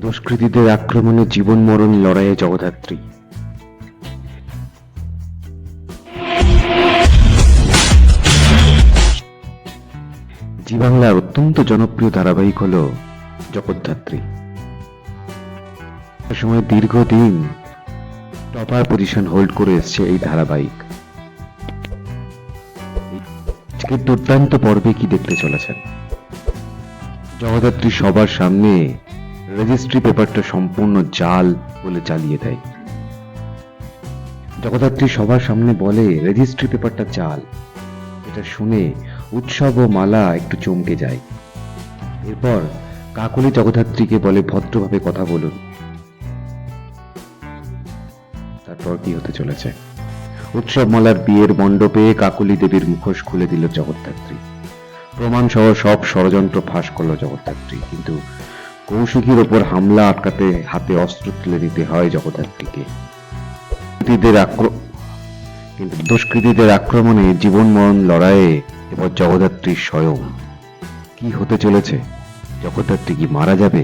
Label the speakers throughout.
Speaker 1: দুষ্কৃতীদের আক্রমণে জীবন মরণ লড়াইয়ে জগদ্ধাত্রী জি বাংলার অত্যন্ত জনপ্রিয় ধারাবাহিক হল জগদ্ধাত্রী। সময় দীর্ঘদিন টপার পজিশন হোল্ড করে এসছে এই ধারাবাহিক। দুর্দান্ত পর্বে কি দেখতে চলেছেন? জগদ্ধাত্রী সবার সামনে রেজিস্ট্রি পেপারটা সম্পূর্ণ জাল বলে চালিয়ে দেয়। জগদ্ধাত্রী সবার সামনে বলে রেজিস্ট্রি পেপারটা জাল। এটা শুনে উৎসব ও মালা একটু চমকে যায়। এরপর কাকলি জগদ্ধাত্রীকে বলে, ভদ্রভাবে কথা বলুন। তারপর কি হতে চলেছে? উৎসব মালার বিয়ের মণ্ডপে কাকলি দেবীর মুখোশ খুলে দিল জগদ্ধাত্রী। প্রমাণ সহ সব ষড়যন্ত্র ফাঁস করল জগদ্ধাত্রী। কিন্তু কৌশিকীর ওপর হামলা আটকাতে হাতে অস্ত্র তুলে দিতে হয় জগদ্ধাত্রীকে। কিন্তু দুষ্কৃতীদের আক্রমণে জীবন মরণ লড়াইয়ে এবার জগদ্ধাত্রী স্বয়ং। কি হতে চলেছে? জগদ্ধাত্রী কি মারা যাবে?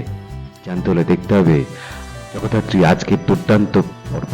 Speaker 1: জানতে হলে দেখতে হবে, জগদ্ধাত্রী আজকের দুর্দান্ত পর্ব।